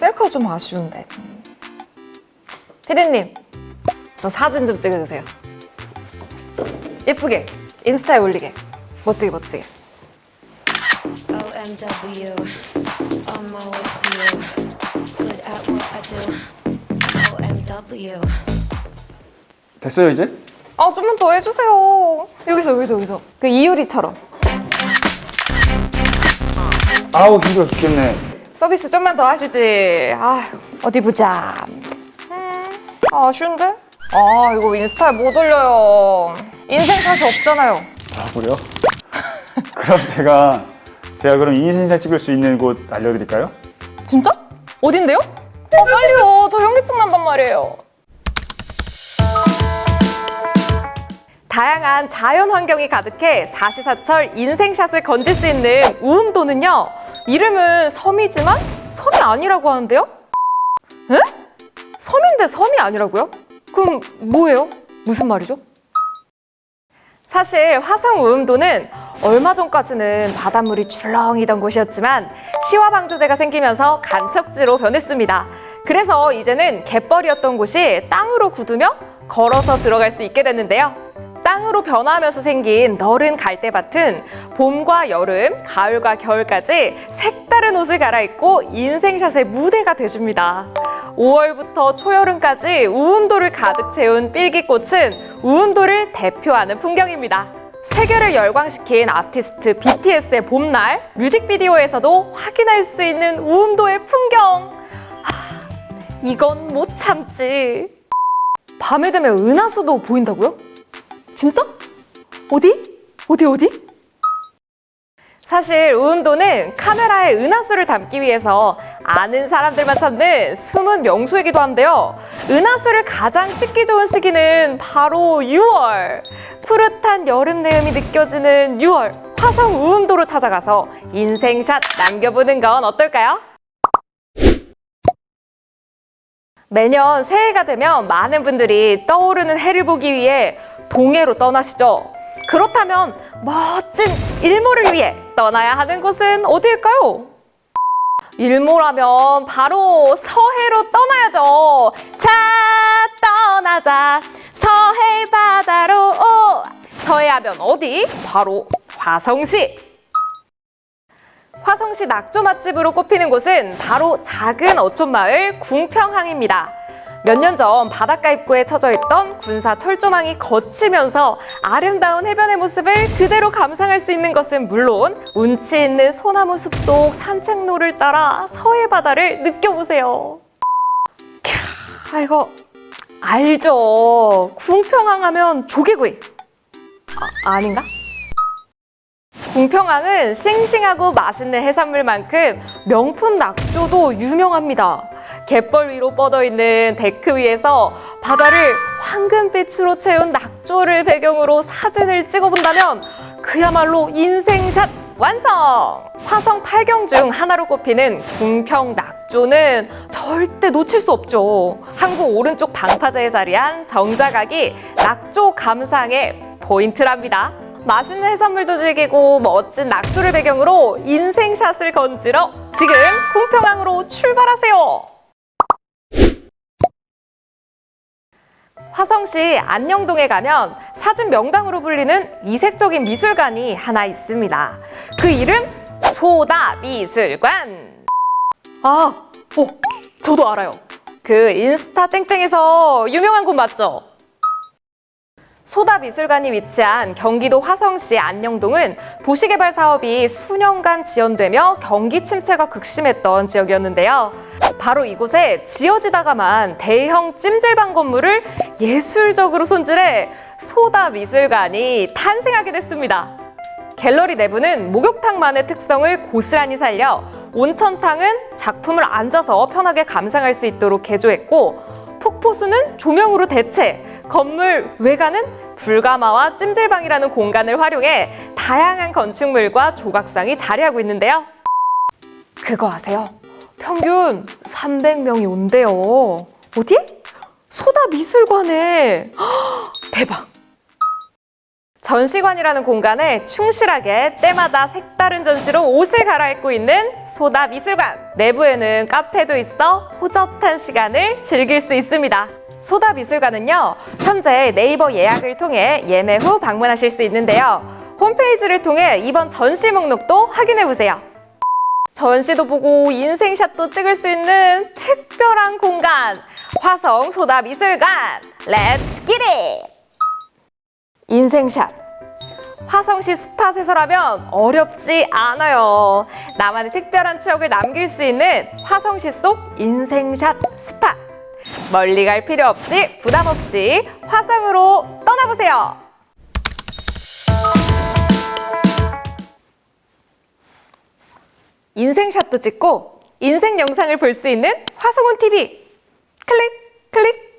셀카 좀 아쉬운데. 피디님, 저 사진 좀 찍어주세요. 예쁘게 인스타에 올리게. 멋지게 멋지게. OMW, on my way to you. Good at what I do. OMW. 됐어요 이제? 아 좀만 더 해주세요. 여기서 여기서 여기서. 그 이효리처럼 아우 힘들어 죽겠네. 서비스 좀만 더 하시지. 아 어디 보자. 음, 아, 아쉬운데? 아 이거 인스타에 못 올려요. 인생샷이 없잖아요. 아 그래요? 그럼 제가 제가 그럼 인생샷 찍을 수 있는 곳 알려드릴까요? 진짜? 어딘데요? 아 빨리요. 저 현기증 난단 말이에요. 다양한 자연 환경이 가득해 사시사철 인생샷을 건질 수 있는 우음도는요. 이름은 섬이지만 섬이 아니라고 하는데요? 에? 섬인데 섬이 아니라고요? 그럼 뭐예요? 무슨 말이죠? 사실 화성 우음도는 얼마 전까지는 바닷물이 출렁이던 곳이었지만 시와 방조제가 생기면서 간척지로 변했습니다. 그래서 이제는 갯벌이었던 곳이 땅으로 굳으며 걸어서 들어갈 수 있게 됐는데요. 땅으로 변화하면서 생긴 너른 갈대밭은 봄과 여름, 가을과 겨울까지 색다른 옷을 갈아입고 인생샷의 무대가 돼줍니다. 5월부터 초여름까지 우음도를 가득 채운 삘기꽃은 우음도를 대표하는 풍경입니다. 세계를 열광시킨 아티스트 BTS의 봄날 뮤직비디오에서도 확인할 수 있는 우음도의 풍경. 하, 이건 못 참지. 밤에 되면 은하수도 보인다고요? 진짜? 어디? 어디 어디? 사실 우음도는 카메라에 은하수를 담기 위해서 아는 사람들만 찾는 숨은 명소이기도 한데요. 은하수를 가장 찍기 좋은 시기는 바로 6월. 푸릇한 여름 내음이 느껴지는 6월. 화성 우음도로 찾아가서 인생샷 남겨보는 건 어떨까요? 매년 새해가 되면 많은 분들이 떠오르는 해를 보기 위해 동해로 떠나시죠. 그렇다면 멋진 일몰을 위해 떠나야 하는 곳은 어디일까요? 일몰하면 바로 서해로 떠나야죠. 자, 떠나자. 서해 바다로. 서해하면 어디? 바로 화성시. 화성시 낙조 맛집으로 꼽히는 곳은 바로 작은 어촌마을 궁평항입니다. 몇 년 전 바닷가 입구에 처져 있던 군사 철조망이 거치면서 아름다운 해변의 모습을 그대로 감상할 수 있는 것은 물론 운치 있는 소나무 숲속 산책로를 따라 서해 바다를 느껴보세요. 캬, 아, 이거 알죠? 궁평항 하면 조개구이. 아, 아닌가? 궁평항은 싱싱하고 맛있는 해산물만큼 명품 낙조도 유명합니다. 갯벌 위로 뻗어 있는 데크 위에서 바다를 황금빛으로 채운 낙조를 배경으로 사진을 찍어본다면 그야말로 인생샷 완성! 화성 8경 중 하나로 꼽히는 궁평 낙조는 절대 놓칠 수 없죠. 항구 오른쪽 방파제에 자리한 정자각이 낙조 감상의 포인트랍니다. 맛있는 해산물도 즐기고 멋진 낙조를 배경으로 인생샷을 건지러 지금 궁평항으로 출발하세요. 화성시 안녕동에 가면 사진 명당으로 불리는 이색적인 미술관이 하나 있습니다. 그 이름 소다 미술관. 아, 오, 저도 알아요. 그 인스타 땡땡에서 유명한 곳 맞죠? 소다 미술관이 위치한 경기도 화성시 안녕동은 도시개발 사업이 수년간 지연되며 경기 침체가 극심했던 지역이었는데요. 바로 이곳에 지어지다가만 대형 찜질방 건물을 예술적으로 손질해 소다 미술관이 탄생하게 됐습니다. 갤러리 내부는 목욕탕만의 특성을 고스란히 살려 온천탕은 작품을 앉아서 편하게 감상할 수 있도록 개조했고 폭포수는 조명으로 대체, 건물 외관은 불가마와 찜질방이라는 공간을 활용해 다양한 건축물과 조각상이 자리하고 있는데요. 그거 아세요? 평균 300명이 온대요. 어디? 소다 미술관에 헉, 대박. 전시관이라는 공간에 충실하게 때마다 색다른 전시로 옷을 갈아입고 있는 소다 미술관. 내부에는 카페도 있어 호젓한 시간을 즐길 수 있습니다. 소다 미술관은요, 현재 네이버 예약을 통해 예매 후 방문하실 수 있는데요. 홈페이지를 통해 이번 전시 목록도 확인해 보세요. 전시도 보고 인생샷도 찍을 수 있는 특별한 공간. 화성 소다 미술관. 렛츠 기릿! 인생샷. 화성시 스팟에서라면 어렵지 않아요. 나만의 특별한 추억을 남길 수 있는 화성시 속 인생샷 스팟. 멀리 갈 필요 없이 부담 없이 화성으로 떠나보세요. 인생샷도 찍고 인생 영상을 볼 수 있는 화성원 TV. 클릭, 클릭.